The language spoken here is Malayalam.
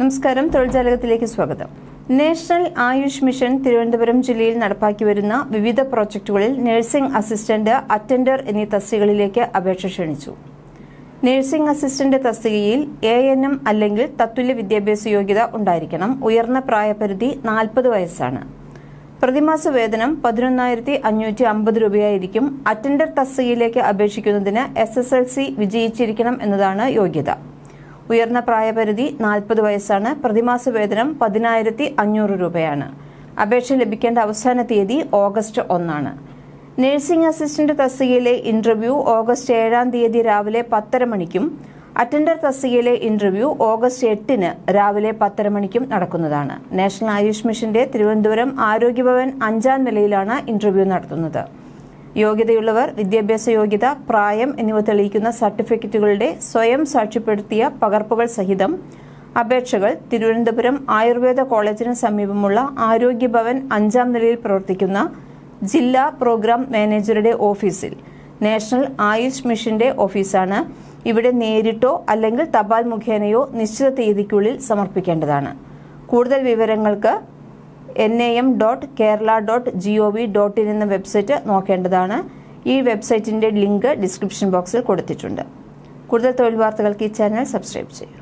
നമസ്കാരം. തൊഴിൽജാലകത്തിലേക്ക് സ്വാഗതം. നാഷണൽ ആയുഷ് മിഷൻ തിരുവനന്തപുരം ജില്ലയിൽ നടപ്പാക്കി വരുന്ന വിവിധ പ്രോജക്റ്റുകളിൽ നഴ്സിംഗ് അസിസ്റ്റന്റ് അറ്റൻഡർ എന്നീ തസ്തികകളിലേക്ക് അപേക്ഷ ക്ഷണിച്ചു. നഴ്സിംഗ് അസിസ്റ്റന്റ് തസ്തികയിൽ എ എൻ എം അല്ലെങ്കിൽ തത്തുല്യ വിദ്യാഭ്യാസ യോഗ്യത ഉണ്ടായിരിക്കണം. ഉയർന്ന പ്രായപരിധി നാൽപ്പത് വയസ്സാണ്. പ്രതിമാസ വേതനം പതിനൊന്നായിരത്തി അഞ്ഞൂറ്റി അമ്പത് രൂപയായിരിക്കും. അറ്റൻഡർ തസ്തികയിലേക്ക് അപേക്ഷിക്കുന്നതിന് എസ് എസ് എൽ സി വിജയിച്ചിരിക്കണം എന്നതാണ് യോഗ്യത. ഉയർന്ന പ്രായപരിധി നാൽപ്പത് വയസ്സാണ്. പ്രതിമാസ വേതനം പതിനായിരത്തി അഞ്ഞൂറ് രൂപയാണ്. അപേക്ഷ ലഭിക്കേണ്ട അവസാന തീയതി ഓഗസ്റ്റ് ഒന്നാണ്. നഴ്സിംഗ് അസിസ്റ്റന്റ് തസ്തികയിലെ ഇന്റർവ്യൂ ഓഗസ്റ്റ് ഏഴാം തീയതി രാവിലെ പത്തര മണിക്കും അറ്റൻഡർ തസ്തികയിലെ ഇന്റർവ്യൂ ഓഗസ്റ്റ് എട്ടിന് രാവിലെ പത്തര മണിക്കും നടക്കുന്നതാണ്. നാഷണൽ ആയുഷ് മിഷന്റെ തിരുവനന്തപുരം ആരോഗ്യഭവൻ അഞ്ചാം നിലയിലാണ് ഇന്റർവ്യൂ നടത്തുന്നത്. യോഗ്യതയുള്ളവർ വിദ്യാഭ്യാസ യോഗ്യത പ്രായം എന്നിവ തെളിയിക്കുന്ന സർട്ടിഫിക്കറ്റുകളുടെ സ്വയം സാക്ഷ്യപ്പെടുത്തിയ പകർപ്പുകൾ സഹിതം അപേക്ഷകൾ തിരുവനന്തപുരം ആയുർവേദ കോളേജിന് സമീപമുള്ള ആരോഗ്യഭവൻ അഞ്ചാം നിലയിൽ പ്രവർത്തിക്കുന്ന ജില്ലാ പ്രോഗ്രാം മാനേജറുടെ ഓഫീസിൽ നാഷണൽ ആയുഷ് മിഷന്റെ ഓഫീസാണ്. ഇവിടെ നേരിട്ടോ അല്ലെങ്കിൽ തപാൽ മുഖേനയോ നിശ്ചിത തീയതിക്കുള്ളിൽ സമർപ്പിക്കേണ്ടതാണ്. കൂടുതൽ വിവരങ്ങൾക്ക് N A M dot Kerala dot G O V dot in എന്ന വെബ്സൈറ്റ് നോക്കേണ്ടതാണ്. ഈ വെബ്സൈറ്റിന്റെ ലിങ്ക് ഡിസ്ക്രിപ്ഷൻ ബോക്സിൽ കൊടുത്തിട്ടുണ്ട്. കൂടുതൽ തൊഴിൽ വാർത്തകൾക്ക് ഈ ചാനൽ സബ്സ്ക്രൈബ് ചെയ്യും